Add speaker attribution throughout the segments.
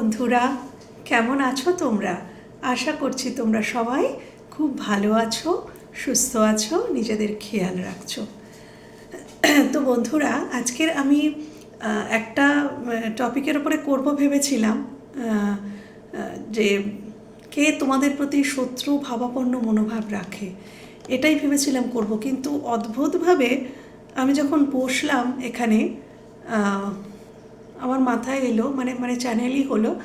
Speaker 1: বন্ধুরা, কেমন আছো তোমরা? আশা করছি তোমরা সবাই খুব ভালো আছো, সুস্থ আছো, নিজেদের খেয়াল রাখছো। তো বন্ধুরা, আজকের আমি একটা টপিকের ওপরে করব ভেবেছিলাম যে কে তোমাদের প্রতি শত্রু, ভাবাপন্ন মনোভাব রাখে, এটাই ভেবেছিলাম করব। কিন্তু অদ্ভুতভাবে আমি যখন বসলাম এখানে আমার মাথায় এলো মানে মানে চ্যানেলই হলো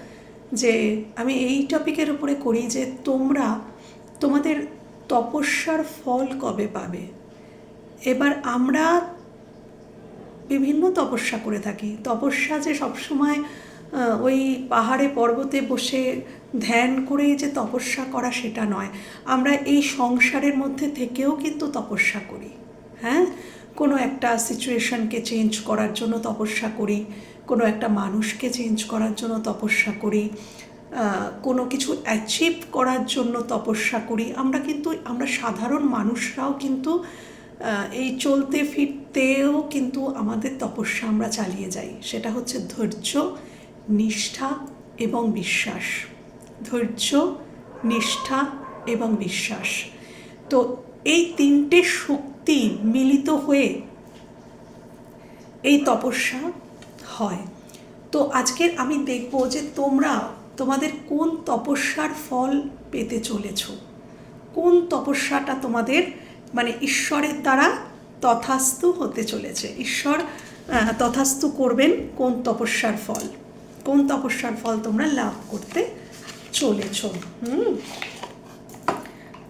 Speaker 1: যে আমি এই টপিকের উপরে করি যে তোমরা তোমাদের তপস্যার ফল কবে পাবে? এবার আমরা বিভিন্ন তপস্যা করে থাকি। তপস্যা যে সবসময় ওই পাহাড়ে পর্বতে বসে ধ্যান করে যে তপস্যা করা সেটা নয়। আমরা এই সংসারের মধ্যে থেকেও কিন্তু তপস্যা করি। হ্যাঁ? কোনো একটা সিচুয়েশনকে চেঞ্জ করার জন্য তপস্যা করি। কোনো একটা মানুষকে চেঞ্জ করার জন্য তপস্যা করি কোনো কিছু অ্যাচিভ করার জন্য তপস্যা করি। আমরা কিন্তু, আমরা সাধারণ মানুষরাও কিন্তু এই চলতে ফিরতেও কিন্তু আমাদের তপস্যা আমরা চালিয়ে যাই। সেটা হচ্ছে ধৈর্য, নিষ্ঠা এবং বিশ্বাস। ধৈর্য, নিষ্ঠা এবং বিশ্বাস। তো এই তিনটে শক্তি মিলিত হয়ে এই তপস্যা হয়। তো আজকের আমি দেখব যে তোমরা তোমাদের কোন তপস্যার ফল পেতে চলেছ। কোন তপস্যাটা তোমাদের মানে ঈশ্বরের দ্বারা তথাস্তু হতে চলেছে। ঈশ্বর তথাস্তু করবেন কোন তপস্যার ফল। কোন তপস্যার ফল তোমরা লাভ করতে চলেছ। হুম।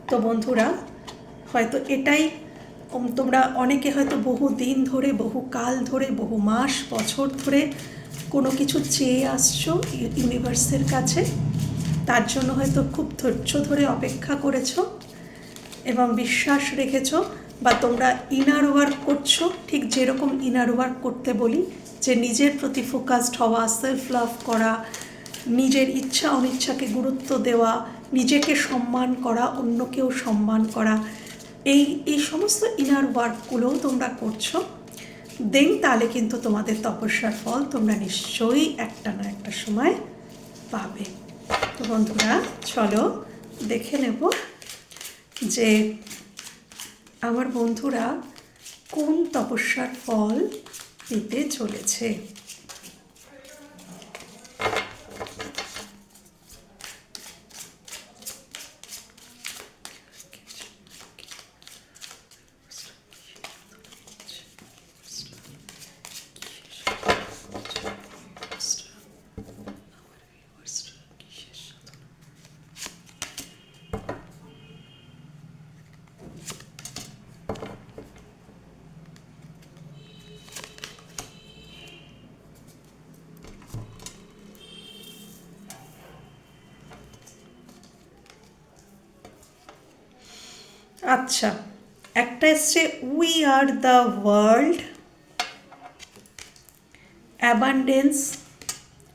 Speaker 1: তো বন্ধুরা, হয়তো এটাই তোমরা অনেকে হয়তো বহু দিন ধরে, বহু কাল ধরে, বহু মাস, বছর ধরে কোনো কিছু চেয়ে আসছো ইউনিভার্সের কাছে। তার জন্য হয়তো খুব ধৈর্য ধরে অপেক্ষা করেছ এবং বিশ্বাস রেখেছো বা তোমরা ইনার ওয়ার্ক করছ। ঠিক যেরকম ইনার ওয়ার্ক করতে বলি, যে নিজের প্রতি ফোকাসড হওয়া সেলফ লাভ করা, নিজের ইচ্ছা অনিচ্ছাকে গুরুত্ব দেওয়া, নিজেকে সম্মান করা, অন্যকেও সম্মান করা এই এই সমস্ত ইনার ওয়ার্কগুলোও তোমরা করছ। দেন তাহলে কিন্তু তোমাদের তপস্যার ফল তোমরা নিশ্চয়ই একটা না একটা সময় পাবে। তো বন্ধুরা, চলো দেখে নেব যে আমার বন্ধুরা কোন তপস্যার ফল পেতে চলেছে। আচ্ছা একটা এসছে we are the world abundance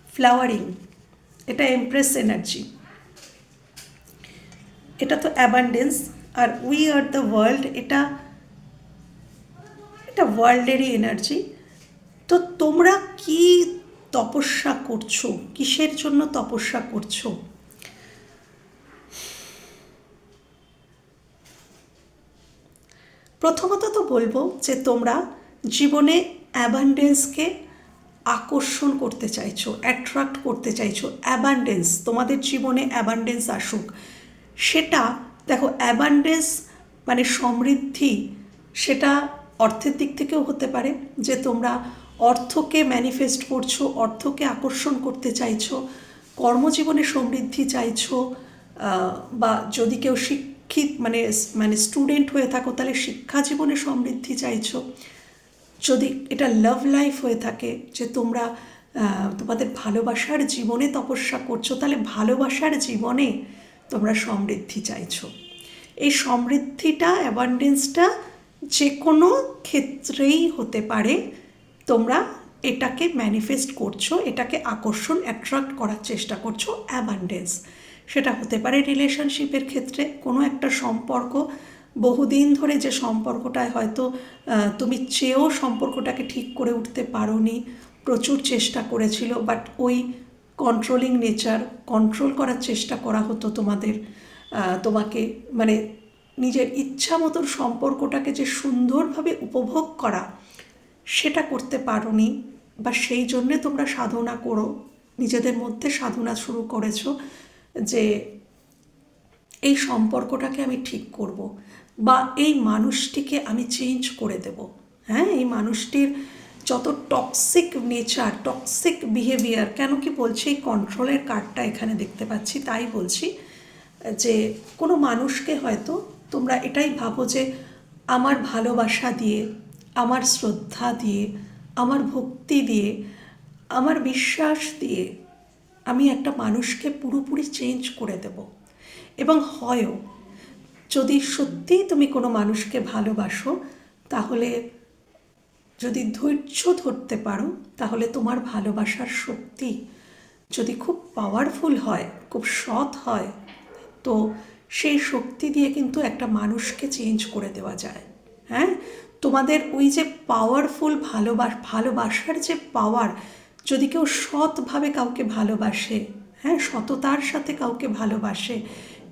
Speaker 1: flowering এটা এমপ্রেস এনার্জি এটা তো অ্যাবান্ডেন্স আর উই আর দ্য ওয়ার্ল্ড এটা এটা ওয়ার্ল্ডেরই এনার্জি তো তোমরা কি তপস্যা করছ? কিসের জন্য তপস্যা করছ? প্রথমত তো বলব যে তোমরা জীবনে অ্যাবান্ডেন্সকে আকর্ষণ করতে চাইছো অ্যাট্রাক্ট করতে চাইছো অ্যাবান্ডেন্স তোমাদের জীবনে অ্যাবান্ডেন্স আসুক। সেটা, দেখো অ্যাবান্ডেন্স মানে সমৃদ্ধি, সেটা অর্থের দিক থেকেও হতে পারে, যে তোমরা অর্থকে ম্যানিফেস্ট করছ, অর্থকে আকর্ষণ করতে চাইছো, কর্মজীবনে সমৃদ্ধি চাইছো বা যদি কেউ শিক্ষিত মানে মানে স্টুডেন্ট হয়ে থাকো, তাহলে শিক্ষা জীবনে সমৃদ্ধি চাইছো। যদি এটা লাভ লাইফ হয়ে থাকে, যে তোমরা তোমাদের ভালোবাসার জীবনে তপস্যা করছ, তাহলে ভালোবাসার জীবনে তোমরা সমৃদ্ধি চাইছো। এই সমৃদ্ধিটা অ্যাবান্ডেন্সটা যে কোনো ক্ষেত্রেই হতে পারে, তোমরা এটাকে ম্যানিফেস্ট করছ, এটাকে আকর্ষণ অ্যাট্রাক্ট করার চেষ্টা করছ অ্যাবান্ডেন্স সেটা হতে পারে রিলেশনশিপের ক্ষেত্রে কোনো একটা সম্পর্ক। বহুদিন ধরে যে সম্পর্কটায় হয়তো তুমি চেয়েও সম্পর্কটাকে ঠিক করে উঠতে পারোনি, প্রচুর চেষ্টা করেছিল বাট ওই কন্ট্রোলিং নেচার কন্ট্রোল করার চেষ্টা করা হতো তোমাদের তোমাকে মানে নিজের ইচ্ছা মতন সম্পর্কটাকে যে সুন্দরভাবে উপভোগ করা, সেটা করতে পারোনি, বা সেই জন্যে তোমরা সাধনা করো, নিজেদের মধ্যে সাধনা শুরু করেছ। যে এই সম্পর্কটাকে আমি ঠিক করব বা এই মানুষটিকে আমি চেঞ্জ করে দেব। হ্যাঁ এই মানুষটির যত টক্সিক নেচার টক্সিক বিহেভিয়ার কেন কি বলছি? এই কন্ট্রোলের কার্ডটা এখানে দেখতে পাচ্ছি, তাই বলছি যে কোনো মানুষকে হয়তো তোমরা এটাই ভাবো যে আমার ভালোবাসা দিয়ে, আমার শ্রদ্ধা দিয়ে, আমার ভক্তি দিয়ে, আমার বিশ্বাস দিয়ে আমি একটা মানুষকে পুরোপুরি চেঞ্জ করে দেব। এবং হয়ও যদি সত্যিই তুমি কোনো মানুষকে ভালোবাসো, তাহলে যদি ধৈর্য ধরতে পারো, তাহলে তোমার ভালোবাসার শক্তি যদি খুব পাওয়ারফুল হয়, খুব সৎ হয়, তো সেই শক্তি দিয়ে কিন্তু একটা মানুষকে চেঞ্জ করে দেওয়া যায়। হ্যাঁ? তোমাদের ওই যে পাওয়ারফুল ভালোবাস ভালোবাসার যে পাওয়ার যদি কেউ সৎভাবে কাউকে ভালোবাসে হ্যাঁ সততার সাথে কাউকে ভালোবাসে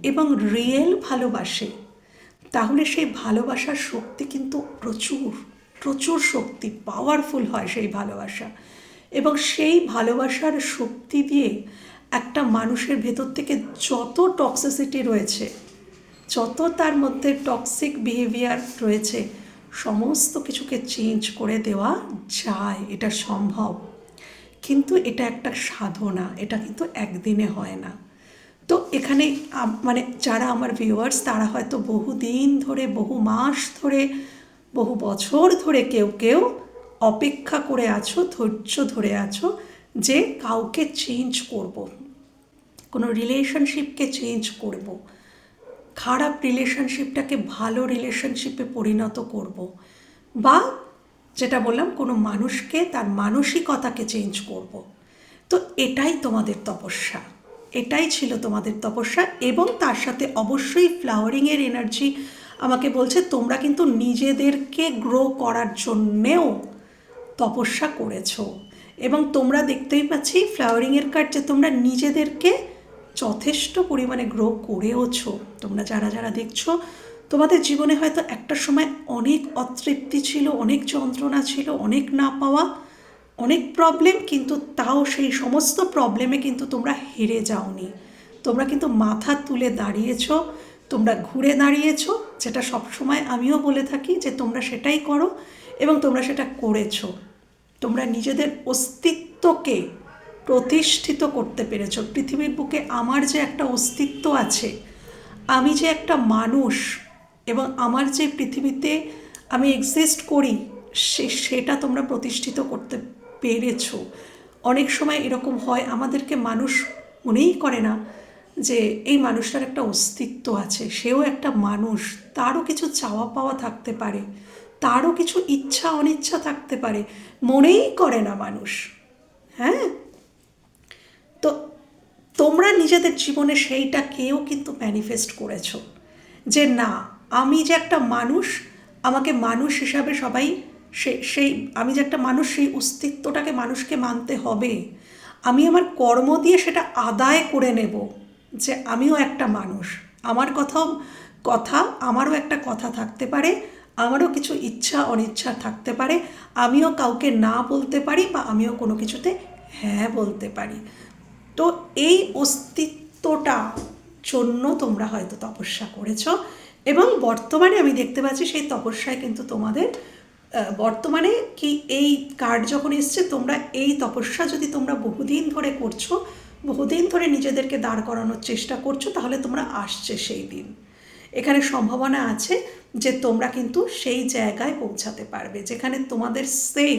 Speaker 1: এবং রিয়েল ভালোবাসে, তাহলে সেই ভালোবাসার শক্তি কিন্তু প্রচুর প্রচুর শক্তি পাওয়ারফুল হয় সেই ভালোবাসা। এবং সেই ভালোবাসার শক্তি দিয়ে একটা মানুষের ভেতর থেকে যত টক্সিসিটি রয়েছে, যত তার মধ্যে টক্সিক বিহেভিয়ার রয়েছে, সমস্ত কিছুকে চেঞ্জ করে দেওয়া যায়, এটা সম্ভব। কিন্তু এটা একটা সাধনা, এটা কিন্তু একদিনে হয় না। তো এখানে মানে যারা আমার ভিউয়ার্স তারা হয়তো বহুদিন ধরে, বহু মাস ধরে, বহু বছর ধরে কেউ কেউ অপেক্ষা করে আছো, ধৈর্য ধরে আছো যে কাউকে চেঞ্জ করব। কোনো রিলেশনশিপকে চেঞ্জ করব। খারাপ রিলেশনশিপটাকে ভালো রিলেশনশিপে পরিণত করব। বা যেটা বললাম, কোনো মানুষকে তার মানসিকতাকে চেঞ্জ করব। তো এটাই তোমাদের তপস্যা। এটাই ছিল তোমাদের তপস্যা এবং তার সাথে অবশ্যই ফ্লাওয়ারিংয়ের এনার্জি আমাকে বলছে, তোমরা কিন্তু নিজেদেরকে গ্রো করার জন্যেও তপস্যা করেছ। এবং তোমরা দেখতেই পাচ্ছি ফ্লাওয়ারিংয়ের কার্ড যে তোমরা নিজেদেরকে যথেষ্ট পরিমাণে গ্রো করেওছো। তোমরা যারা যারা দেখছ তোমাদের জীবনে হয়তো একটা সময় অনেক অতৃপ্তি ছিল, অনেক যন্ত্রণা ছিল, অনেক না পাওয়া, অনেক প্রবলেম কিন্তু তাও সেই সমস্ত প্রবলেমে কিন্তু তোমরা হেরে যাওনি। তোমরা কিন্তু মাথা তুলে দাঁড়িয়েছো, তোমরা ঘুরে দাঁড়িয়েছ, যেটা সবসময় আমিও বলে থাকি যে তোমরা সেটাই করো এবং তোমরা সেটা করেছ। তোমরা নিজেদের অস্তিত্বকে প্রতিষ্ঠিত করতে পেরেছ। পৃথিবীর বুকে আমার যে একটা অস্তিত্ব আছে, আমি যে একটা মানুষ এবং আমার যে পৃথিবীতে আমি এক্সিস্ট করি, সে, সেটা তোমরা প্রতিষ্ঠিত করতে পেরেছ। অনেক সময় এরকম হয়, আমাদেরকে মানুষ মনেই করে না যে এই মানুষটার একটা অস্তিত্ব আছে, সেও একটা মানুষ, তারও কিছু চাওয়া পাওয়া থাকতে পারে, তারও কিছু ইচ্ছা অনিচ্ছা থাকতে পারে, মনেই করে না মানুষ। হ্যাঁ? তো তোমরা নিজেদের জীবনে সেইটাকেও কিন্তু ম্যানিফেস্ট করেছ যে না আমি যে একটা মানুষ, আমাকে মানুষ হিসাবে সবাই সে, সেই, আমি যে একটা মানুষ, সেই অস্তিত্বটাকে মানুষকে মানতে হবে। আমি আমার কর্ম দিয়ে সেটা আদায় করে নেব যে আমিও একটা মানুষ। আমার কথাও কথা, আমারও একটা কথা থাকতে পারে, আমারও কিছু ইচ্ছা, অনিচ্ছা থাকতে পারে। আমিও কাউকে না বলতে পারি বা আমিও কোনো কিছুতে হ্যাঁ বলতে পারি। তো এই অস্তিত্বটা জন্য তোমরা হয়তো তপস্যা করেছ। এবং বর্তমানে আমি দেখতে পাচ্ছি সেই তপস্যায় কিন্তু তোমাদের বর্তমানে কি এই কার্ড যখন এসছে, তোমরা এই তপস্যা যদি তোমরা বহুদিন ধরে করছ, বহুদিন ধরে নিজেদেরকে দাঁড় করানোর চেষ্টা করছ, তাহলে তোমরা আসছে সেই দিন। এখানে সম্ভাবনা আছে যে তোমরা কিন্তু সেই জায়গায় পৌঁছাতে পারবে, যেখানে তোমাদের সেই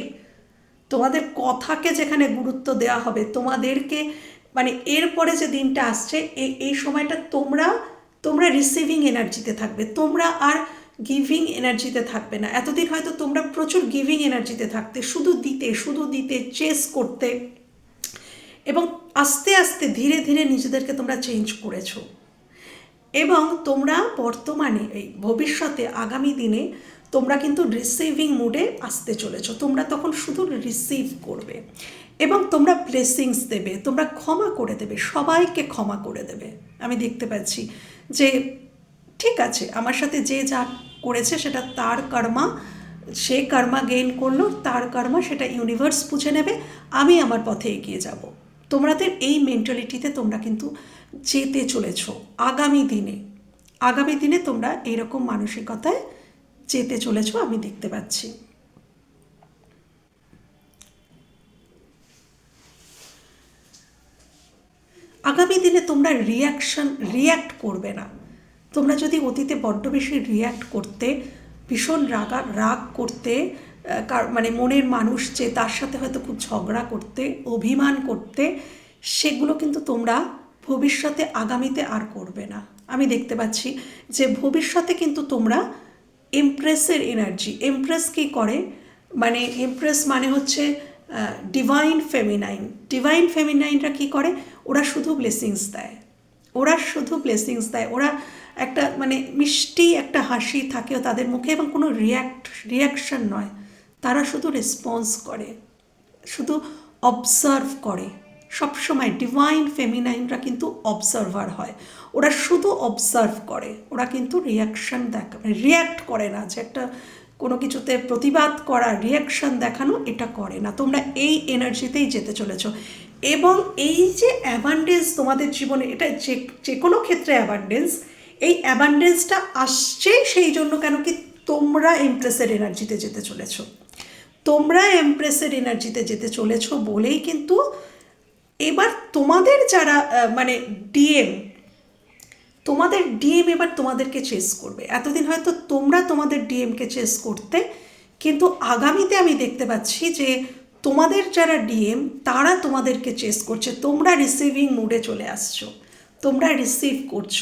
Speaker 1: তোমাদের কথাকে যেখানে গুরুত্ব দেওয়া হবে, তোমাদেরকে মানে এরপরে যে দিনটা আসছে এই সময়টা তোমরা তোমরা রিসিভিং এনার্জিতে থাকবে, তোমরা আর গিভিং এনার্জিতে থাকবে না। এতদিন হয়তো তোমরা প্রচুর গিভিং এনার্জিতে থাকতে, শুধু দিতে শুধু দিতে চেস করতে এবং আস্তে আস্তে ধীরে ধীরে নিজেদেরকে তোমরা চেঞ্জ করেছ। এবং তোমরা বর্তমানে, এই ভবিষ্যতে, আগামী দিনে তোমরা কিন্তু রিসিভিং মুডে আসতে চলেছো। তোমরা তখন শুধু রিসিভ করবে এবং তোমরা ব্লেসিংস দেবে, তোমরা ক্ষমা করে দেবে, সবাইকে ক্ষমা করে দেবে। আমি দেখতে পাচ্ছি যে ঠিক আছে, আমার সাথে যে যা করেছে সেটা তার কর্মা, সে কর্মা গেইন করল, তার কর্মা সেটা ইউনিভার্স বুঝে নেবে, আমি আমার পথে এগিয়ে যাব। তোমাদের এই মেন্টালিটিতে তোমরা কিন্তু যেতে চলেছ। আগামী দিনে আগামী দিনে তোমরা এইরকম মানসিকতায় যেতে চলেছ, আমি দেখতে পাচ্ছি। আগামী দিনে তোমরা রিয়াকশন রিয়্যাক্ট করবে না। তোমরা যদি অতীতে বড্ড বেশি রিয়্যাক্ট করতে, ভীষণ রাগা, রাগ করতে কার- মানে মনের মানুষ যে তার সাথে হয়তো খুব ঝগড়া করতে, অভিমান করতে, সেগুলো কিন্তু তোমরা ভবিষ্যতে আগামীতে আর করবে না। আমি দেখতে পাচ্ছি যে ভবিষ্যতে কিন্তু তোমরা এমপ্রেসের এনার্জি এমপ্রেস কী করে? মানে এমপ্রেস মানে হচ্ছে ডিভাইন ফেমিনাইন ডিভাইন ফেমিনাইনরা কী করে? ওরা শুধু ব্লেসিংস দেয়। ওরা শুধু ব্লেসিংস দেয়। ওরা একটা মানে মিষ্টি একটা হাসি থাকেও তাদের মুখে এবং কোনো রিয়াক্ট রিয়াকশন নয়। তারা শুধু রেসপন্স করে, শুধু অবজার্ভ করে। সবসময় ডিভাইন ফেমিনাইনরা কিন্তু অবজার্ভার হয়। ওরা শুধু অবজার্ভ করে, ওরা কিন্তু রিয়াকশন দেখা রিয়্যাক্ট করে না যে একটা কোনো কিছুতে প্রতিবাদ করা রিয়াকশন দেখানো এটা করে না। তোমরা এই এনার্জিতেই যেতে চলেছো। এবং এই যে অ্যাবান্ডেন্স তোমাদের জীবনে, এটা যে যে কোনো ক্ষেত্রে অ্যাবান্ডেন্স এই অ্যাবান্ডেন্সটা আসছে সেই জন্য কেন কি তোমরা এমপ্রেসের এনার্জিতে যেতে চলেছো। তোমরা এমপ্রেসের এনার্জিতে যেতে চলেছো বলেই কিন্তু এবার তোমাদের যারা মানে ডিএম তোমাদের ডিএম এবার তোমাদেরকে চেস করবে। এতদিন হয়তো তোমরা তোমাদের ডিএমকে চেস করতে, কিন্তু আগামীতে আমি দেখতে পাচ্ছি যে তোমাদের যারা ডিএম, তারা তোমাদেরকে চেস করছে। তোমরা রিসিভিং মুডে চলে আসছো। তোমরা রিসিভ করছ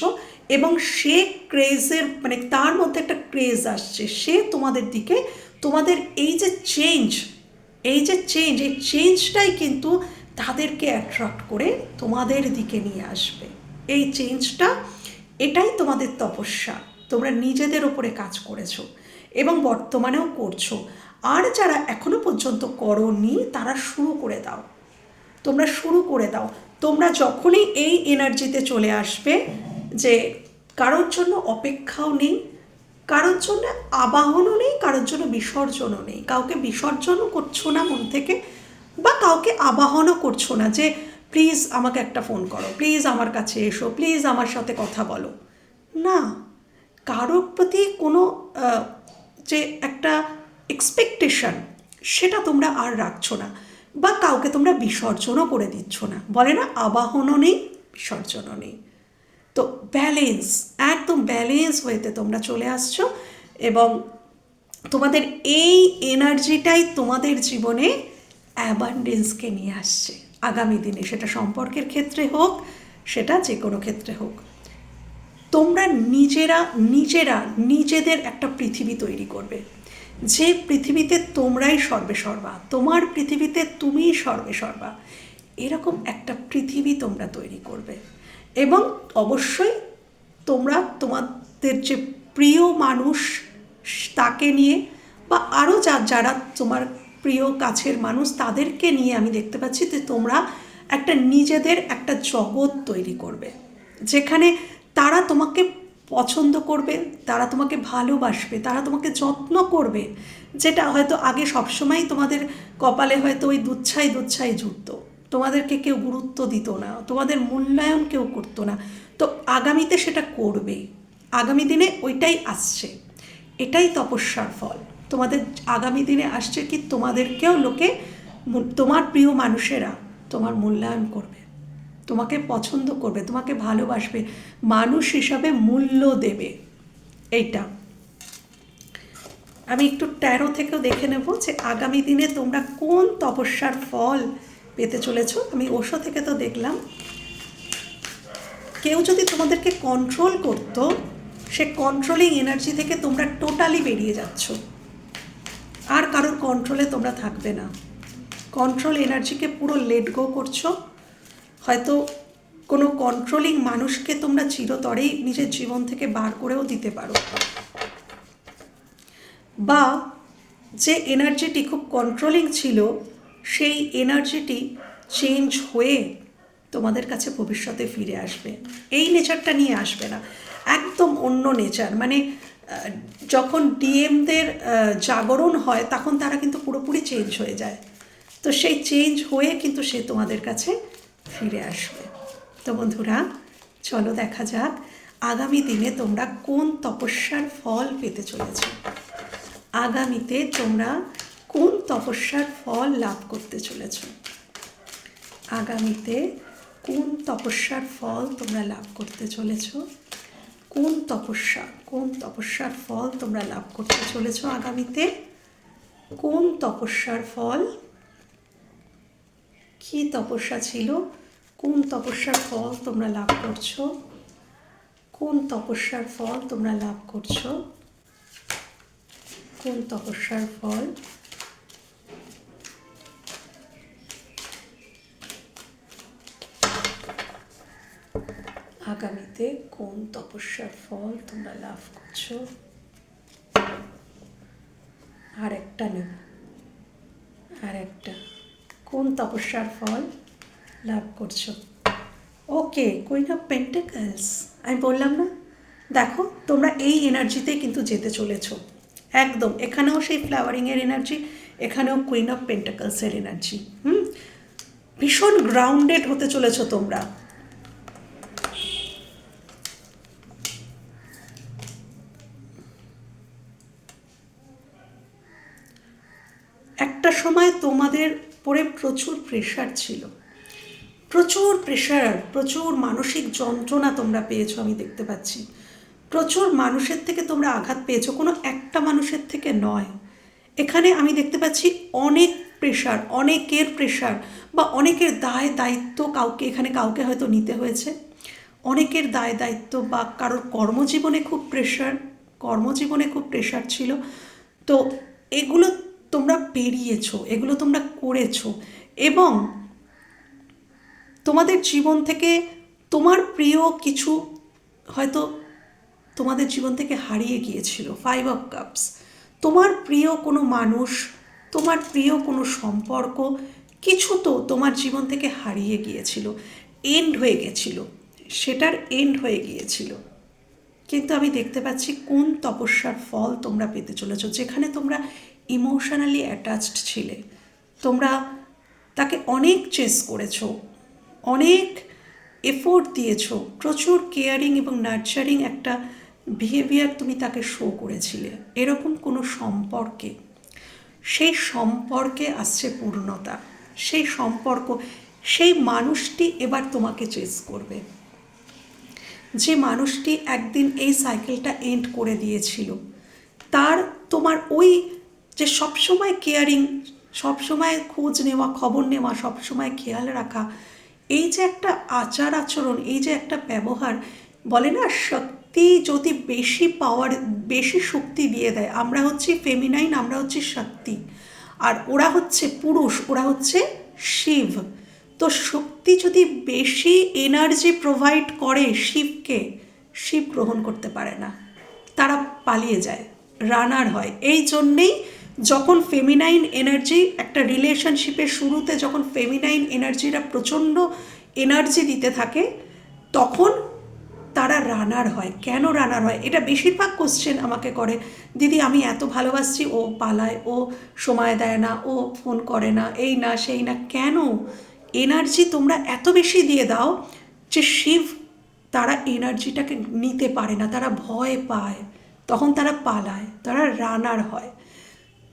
Speaker 1: এবং সে ক্রেজের মানে তার মধ্যে একটা ক্রেজ আসছে। সে তোমাদের দিকে, তোমাদের এই যে চেঞ্জ এই যে চেঞ্জ এই চেঞ্জটাই কিন্তু তাদেরকে অ্যাট্রাক্ট করে তোমাদের দিকে নিয়ে আসবে। এই চেঞ্জটা এটাই তোমাদের তপস্যা। তোমরা নিজেদের ওপরে কাজ করেছ। এবং বর্তমানেও করছ। আর যারা এখনও পর্যন্ত করনি, তারা শুরু করে দাও। তোমরা শুরু করে দাও। তোমরা যখনই এই এনার্জিতে চলে আসবে যে কারোর জন্য অপেক্ষাও নেই, কারোর জন্য আবাহনও নেই, কারোর জন্য বিসর্জনও নেই। কাউকে বিসর্জনও করছ না মন থেকে বা কাউকে আবাহনও করছ না যে, প্লিজ আমাকে একটা ফোন করো, প্লিজ আমার কাছে এসো, প্লিজ আমার সাথে কথা বলো। না। কারোর প্রতি কোনো যে একটা এক্সপেকটেশন সেটা তোমরা আর রাখছো না বা কাউকে তোমরা বিসর্জনও করে দিচ্ছ না। বলে না, আবাহনও নেই, বিসর্জনও নেই। তো ব্যালেন্স একদম ব্যালেন্স হয়েতে তোমরা চলে আসছো এবং তোমাদের এই এনার্জিটাই তোমাদের জীবনে অ্যাবান্ডেন্সকে নিয়ে আসছে। আগামী দিনে সেটা সম্পর্কের ক্ষেত্রে হোক, সেটা যে কোনো ক্ষেত্রে হোক। তোমরা নিজেরা নিজেরা নিজেদের একটা পৃথিবী তৈরি করবে। যে পৃথিবীতে তোমরাই সর্বে সর্বা, তোমার পৃথিবীতে তুমিই সর্বে সর্বা, এরকম একটা পৃথিবী তোমরা তৈরি করবে। এবং অবশ্যই তোমরা তোমাদের যে প্রিয় মানুষ তাকে নিয়ে বা আরও যা, যারা তোমার প্রিয় কাছের মানুষ তাদেরকে নিয়ে আমি দেখতে পাচ্ছি যে তোমরা একটা নিজেদের একটা জগৎ তৈরি করবে। যেখানে তারা তোমাকে পছন্দ করবে, তারা তোমাকে ভালোবাসবে, তারা তোমাকে যত্ন করবে, যেটা হয়তো আগে সবসময় তোমাদের কপালে হয়তো ওই দুচ্ছাই দুচ্ছাই জুটতো। তোমাদেরকে কেউ গুরুত্ব দিত না, তোমাদের মূল্যায়ন কেউ করতো না। তো আগামীতে সেটা করবে। আগামী দিনে ওইটাই আসছে। এটাই তপস্যার ফল। তোমাদের আগামী দিনে আসছে কি তোমাদেরকেও লোকে তোমার প্রিয় মানুষেরা তোমার মূল্যায়ন করবে। তোমাকে পছন্দ করবে, তোমাকে ভালোবাসবে, মানুষ হিসাবে মূল্য দেবে। এইটা। আমি একটু ট্যারো থেকেও দেখে নেব যে আগামী দিনে তোমরা কোন তপস্যার ফল পেতে চলেছো। আমি ওষো থেকে তো দেখলাম। কেউ যদি তোমাদেরকে কন্ট্রোল করতো, সে কন্ট্রোলিং এনার্জি থেকে তোমরা টোটালি বেরিয়ে যাচ্ছ। আর কারোর কন্ট্রোলে তোমরা থাকবে না। কন্ট্রোল এনার্জিকে পুরো লেট গো করছ। হয়তো কোনো কন্ট্রোলিং মানুষকে তোমরা চিরতরেই নিজের জীবন থেকে বার করেও দিতে পারো। বা যে এনার্জিটি খুব কন্ট্রোলিং ছিল, সেই এনার্জিটি চেঞ্জ হয়ে তোমাদের কাছে ভবিষ্যতে ফিরে আসবে। এই নেচারটা নিয়ে আসবে না। একদম অন্য নেচার মানে যখন ডিএমদের জাগরণ হয়, তখন তারা কিন্তু পুরোপুরি চেঞ্জ হয়ে যায়। তো সেই চেঞ্জ হয়ে কিন্তু সে তোমাদের কাছে ফিরে আসবে। তো বন্ধুরা, চলো দেখা যাক আগামী দিনে তোমরা কোন তপস্যার ফল পেতে চলেছো। আগামীতে তোমরা কোন তপস্যার ফল লাভ করতে চলেছ। আগামীতে কোন তপস্যার ফল তোমরা লাভ করতে চলেছ। কোন তপস্যা, কোন তপস্যার ফল তোমরা লাভ করতে চলেছ আগামীতে? কোন তপস্যার ফল কি তপস্যা ছিল? কোন তপস্যার ফল তোমরা লাভ করছ? কোন তপস্যার ফল তোমরা লাভ করছ? কোন তপস্যার ফল? আগামীতে কোন তপস্যার ফল তোমরা লাভ করছ? আর একটা নেব। আর একটা কোন তপস্যার ফল লাভ করছ? ওকে কুইন অফ পেন্টেকলস আমি বললাম না? দেখো, তোমরা এই এনার্জিতেই কিন্তু যেতে চলেছো। একদম, এখানেও সেই ফ্লাওয়ারিংয়ের এনার্জি, এখানেও কুইন অফ পেন্টাকলসের এনার্জি। হুম? ভীষণ গ্রাউন্ডেড হতে চলেছো তোমরা একটা সময় তোমাদের পরে প্রচুর প্রেশার ছিল। প্রচুর প্রেশার প্রচুর মানসিক যন্ত্রণা তোমরা পেয়েছ আমি দেখতে পাচ্ছি। প্রচুর মানুষের থেকে তোমরা আঘাত পেয়েছ, কোনো একটা মানুষের থেকে নয়। এখানে আমি দেখতে পাচ্ছি অনেক প্রেশার অনেকের প্রেশার বা অনেকের দায় দায়িত্ব কাউকে, এখানে কাউকে হয়তো নিতে হয়েছে। অনেকের দায় দায়িত্ব বা কারোর কর্মজীবনে খুব প্রেশার কর্মজীবনে খুব প্রেশার ছিল। তো এগুলো তোমরা পেরিয়েছো, এগুলো তোমরা করেছ। এবং তোমাদের জীবন থেকে তোমার প্রিয় কিছু হয়তো তোমাদের জীবন থেকে হারিয়ে গিয়েছিল ফাইভ অফ কাপস তোমার প্রিয় কোনো মানুষ, তোমার প্রিয় কোনো সম্পর্ক, কিছু তো তোমার জীবন থেকে হারিয়ে গিয়েছিল এন্ড হয়ে গেছিল, সেটার এন্ড হয়ে গিয়েছিল। কিন্তু আমি দেখতে পাচ্ছি কোন তপস্যার ফল তোমরা পেতে চলেছো, যেখানে তোমরা ইমোশনালি অ্যাটাচড ছিলে। তোমরা তাকে অনেক চেস করেছ, অনেক এফোর্ট দিয়েছ, প্রচুর কেয়ারিং এবং নার্চারিং একটা বিহেভিয়ার তুমি তাকে শো করেছিলে। এরকম কোনো সম্পর্কে? সেই সম্পর্কে আসছে পূর্ণতা, সেই সম্পর্ক, সেই মানুষটি এবার তোমাকে চেস করবে। যে মানুষটি একদিন এই সাইকেলটা এন্ড করে দিয়েছিল, তার তোমার ওই যে সবসময় কেয়ারিং সবসময় খোঁজ নেওয়া, খবর নেওয়া সবসময় খেয়াল রাখা। এই যে একটা আচার আচরণ, এই যে একটা ব্যবহার, বলে না, শক্তি যদি বেশি পাওয়ার বেশি শক্তি দিয়ে দেয়, আমরা হচ্ছি ফেমিনাইন আমরা হচ্ছি শক্তি। আর ওরা হচ্ছে পুরুষ, ওরা হচ্ছে শিব। তো শক্তি যদি বেশি এনার্জি প্রোভাইড করে শিবকে, শিব গ্রহণ করতে পারে না। তারা পালিয়ে যায় রানার হয়। এই জন্যেই যখন ফেমিনাইন এনার্জি একটা রিলেশনশিপের শুরুতে যখন ফেমিনাইন এনার্জিরা প্রচণ্ড এনার্জি দিতে থাকে, তখন তারা রানার হয়। কেন রানার হয়? এটা বেশিরভাগ কোশ্চেন আমাকে করে, দিদি, আমি এত ভালোবাসছি, ও পালায়, ও সময় দেয় না, ও ফোন করে না, এই না, সেই না, কেন? এনার্জি তোমরা এত বেশি দিয়ে দাও যে শিব তারা এনার্জিটাকে নিতে পারে না, তারা ভয় পায়। তখন তারা পালায়, তারা রানার হয়।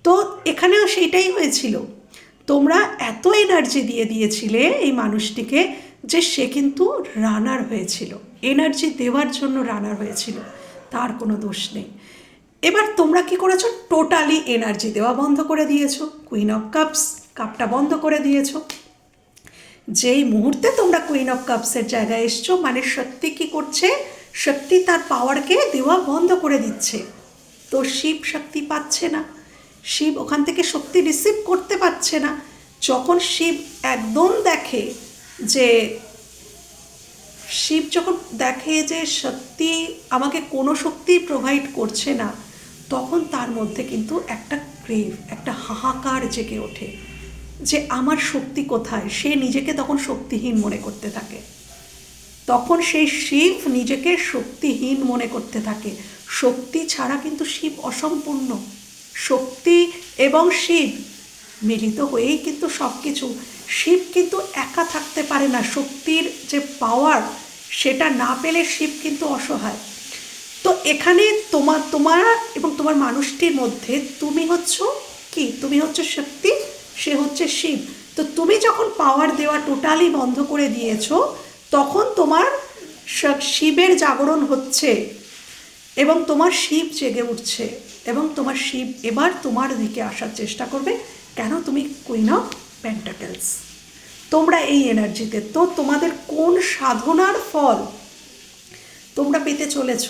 Speaker 1: তো এখানেও সেইটাই হয়েছিল। তোমরা এত এনার্জি দিয়ে দিয়েছিলে এই মানুষটিকে যে সে কিন্তু রানার হয়েছিল। এনার্জি দেওয়ার জন্য রানার হয়েছিল। তার কোনো দোষ নেই। এবার তোমরা কি করেছ? টোটালি এনার্জি দেওয়া বন্ধ করে দিয়েছ। কুইন অফ কাপস কাপটা বন্ধ করে দিয়েছ। যেই মুহূর্তে তোমরা কুইন অফ কাপসের জায়গায় এসছো মানে সত্যি কি করছে? সত্যি তার পাওয়ারকে দেওয়া বন্ধ করে দিচ্ছে। তো শিব শক্তি পাচ্ছে না। শিব ওখান থেকে শক্তি রিসিভ করতে পারছে না। যখন শিব একদম দেখে যে, শিব যখন দেখে যে সত্যি আমাকে কোনো শক্তি প্রোভাইড করছে না, তখন তার মধ্যে কিন্তু একটা ক্রেভ একটা হাহাকার জেগে ওঠে যে আমার শক্তি কোথায়? সে নিজেকে তখন শক্তিহীন মনে করতে থাকে। তখন সেই শিব নিজেকে শক্তিহীন মনে করতে থাকে। শক্তি ছাড়া কিন্তু শিব অসম্পূর্ণ। শক্তি এবং শিব মিলিত হয়েই কিন্তু সব কিছু শিব কিন্তু একা থাকতে পারে না। শক্তির যে পাওয়ার সেটা না পেলে শিব কিন্তু অসহায়। তো এখানে তোমার তোমার এবং তোমার মানুষটির মধ্যে তুমি হচ্ছ কি? তুমি হচ্ছে শক্তি, সে হচ্ছে শিব। তো তুমি যখন পাওয়ার দেওয়া টোটালি বন্ধ করে দিয়েছ, তখন তোমার শিবের জাগরণ হচ্ছে এবং তোমার শিব জেগে উঠছে। এবং তোমার শিব এবার তোমার দিকে আসার চেষ্টা করবে। কেন? তুমি কুইন অফ পেন্টাকেলস তোমরা এই এনার্জিতে তো তোমাদের কোন সাধনার ফল তোমরা পেতে চলেছ?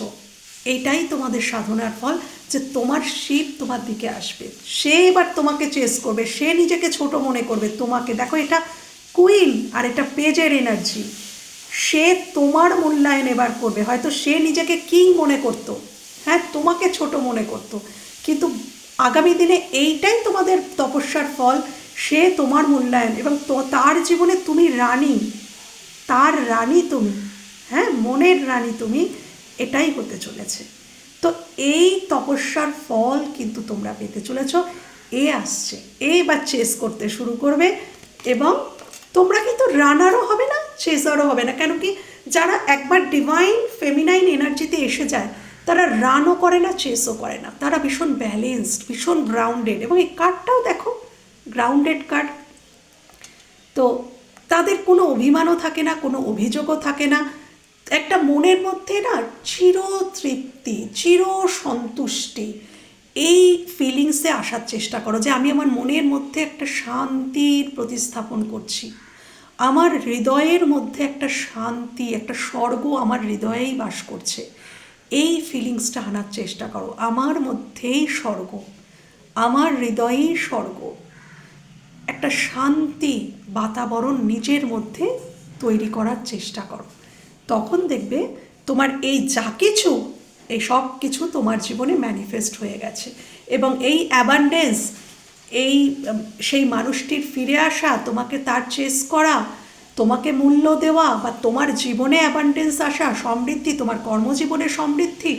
Speaker 1: এইটাই তোমাদের সাধনার ফল যে তোমার শিব তোমার দিকে আসবে। সে এবার তোমাকে চেস করবে, সে নিজেকে ছোট মনে করবে তোমাকে। দেখো, এটা কুইন আর এটা পেজের এনার্জি সে তোমার মূল্যায়ন এবার করবে। হয়তো সে নিজেকে কিং মনে করতো। হ্যাঁ তোমাকে ছোট মনে করতো। কিন্তু আগামী দিনে এইটাই তোমাদের তপস্যার ফল। সে তোমার মূল্যায়ন এবং তার জীবনে তুমি রানী। তার রানী তুমি। হ্যাঁ মনের রানী তুমি। এটাই হতে চলেছে। তো এই তপস্যার ফল কিন্তু তোমরা পেতে চলেছ। এ আসছে। এ বা চেস করতে শুরু করবে এবং তোমরা কিন্তু রানারও হবে না চেসারও হবে না। কেন কি যারা একবার ডিভাইন ফেমিনাইন এনার্জিতে এসে যায় তারা রানও করে না চেসও করে না। তারা ভীষণ ব্যালেন্সড ভীষণ গ্রাউন্ডেড এবং এই কার্ডটাও দেখো গ্রাউন্ডেড কার্ড তো তাদের কোনো অভিমানও থাকে না, কোনো অভিযোগও থাকে না। একটা মনের মধ্যে না চির তৃপ্তি, চির সন্তুষ্টি, এই ফিলিংসে আসার চেষ্টা করো যে আমি আমার মনের মধ্যে একটা শান্তির প্রতিস্থাপন করছি। আমার হৃদয়ের মধ্যে একটা শান্তি, একটা স্বর্গ আমার হৃদয়েই বাস করছে। এই ফিলিংসটা আনার চেষ্টা করো। আমার মধ্যেই স্বর্গ, আমার হৃদয়েই স্বর্গ। একটা শান্তি বাতাবরণ নিজের মধ্যে তৈরি করার চেষ্টা করো। তখন দেখবে তোমার এই যা কিছু, এই সব কিছু তোমার জীবনে ম্যানিফেস্ট হয়ে গেছে। এবং এই অ্যাবান্ডেন্স এই, সেই মানুষটির ফিরে আসা, তোমাকে তার চেস করা তোমাকে মূল্য দেওয়া বা তোমার জীবনে অ্যাবান্ডেন্স আসা, সমৃদ্ধি, তোমার কর্মজীবনে সমৃদ্ধি,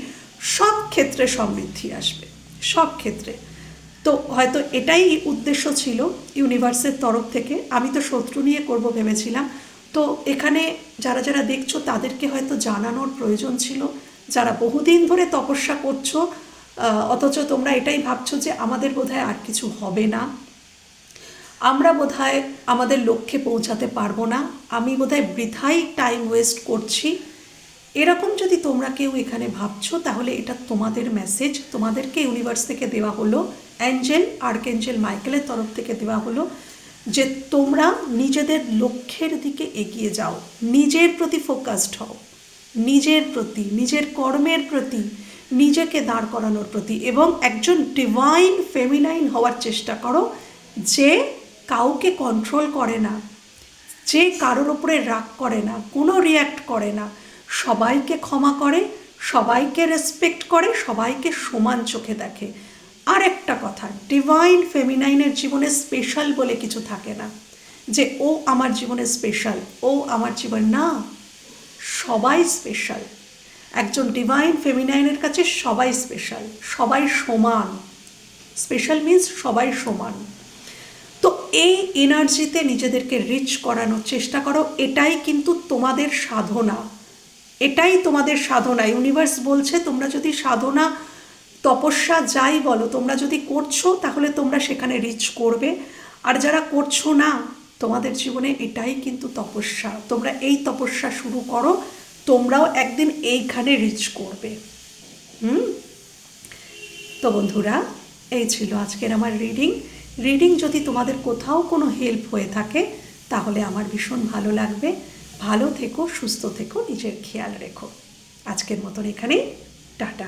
Speaker 1: সব ক্ষেত্রে সমৃদ্ধি আসবে, সব ক্ষেত্রে। তো হয়তো এটাই উদ্দেশ্য ছিল ইউনিভার্সের তরফ থেকে। আমি তো শত্রু নিয়ে করব ভেবেছিলাম। তো এখানে যারা যারা দেখছ, তাদেরকে হয়তো জানানোর প্রয়োজন ছিল। যারা বহুদিন ধরে তপস্যা করছ অথচ তোমরা এটাই ভাবছ যে আমাদের বোধহয় আর কিছু হবে না। আমরা বোধহয় আমাদের লক্ষ্যে পৌঁছাতে পারব না। আমি বোধহয় বৃথাই টাইম ওয়েস্ট করছি। এরকম যদি তোমরা কেউ এখানে ভাবছ, তাহলে এটা তোমাদের মেসেজ তোমাদেরকে ইউনিভার্স থেকে দেওয়া হলো অ্যাঞ্জেল আর্কেঞ্জেল মাইকেলের তরফ থেকে দেওয়া হলো যে তোমরা নিজেদের লক্ষ্যের দিকে এগিয়ে যাও। নিজের প্রতি ফোকাসড হও। নিজের প্রতি, নিজের কর্মের প্রতি, নিজেকে দাঁড় করানোর প্রতি এবং একজন ডিভাইন ফেমিনাইন হওয়ার চেষ্টা করো যে কাউকে কন্ট্রোল করে না, যে কারোর ওপরে রাগ করে না, কোনো রিয়্যাক্ট করে না, সবাইকে ক্ষমা করে, সবাইকে রেসপেক্ট করে, সবাইকে সমান চোখে দেখে। আর একটা কথা ডিভাইন ফেমিনাইনের জীবনে স্পেশাল বলে কিছু থাকে না, যে ও আমার জীবনে স্পেশাল ও আমার জীবন, না, সবাই স্পেশাল একজন ডিভাইন ফেমিনাইনের কাছে সবাই স্পেশাল সবাই সমান। স্পেশাল মিন্স সবাই সমান। তো এই এনার্জিতে নিজেদেরকে রিচ করানোর চেষ্টা করো, এটাই কিন্তু তোমাদের সাধনা। এটাই তোমাদের সাধনা। ইউনিভার্স বলছে, তোমরা যদি সাধনা, তপস্যা যাই বলো, তোমরা যদি করছ, তাহলে তোমরা সেখানে রিচ করবে। আর যারা করছ না, তোমাদের জীবনে এটাই কিন্তু তপস্যা। তোমরা এই তপস্যা শুরু করো, তোমরাও একদিন এইখানে রিচ করবে। হুম? তো বন্ধুরা, এই ছিল আজকের আমার রিডিং রিডিং যদি তোমাদের কোথাও কোনো হেল্প হয়ে থাকে, তাহলে আমার ভীষণ ভালো লাগবে। ভালো থেকো, সুস্থ থেকো, নিজের খেয়াল রেখো। আজকের মতন এখানেই। টাটা।